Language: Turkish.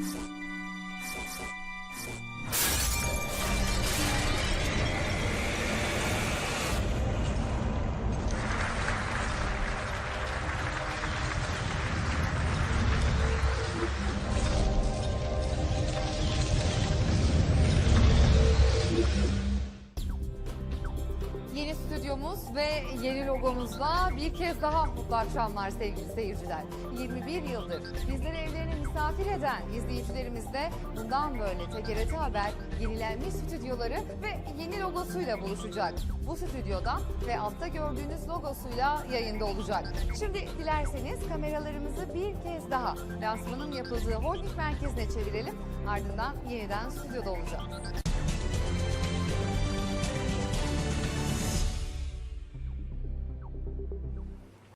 Yeni stüdyomuz ve yeni logomuzla bir kez daha mutlu akşamlar sevgili seyirciler. 21 yıldır evlerine misafir eden izleyicilerimiz bundan böyle TGRT Haber yenilenmiş stüdyoları ve yeni logosuyla buluşacak. Bu stüdyodan ve altta gördüğünüz logosuyla yayında olacak. Şimdi dilerseniz kameralarımızı bir kez daha lansmanın yapıldığı holding merkezine çevirelim. Ardından yeniden stüdyoda olacağız.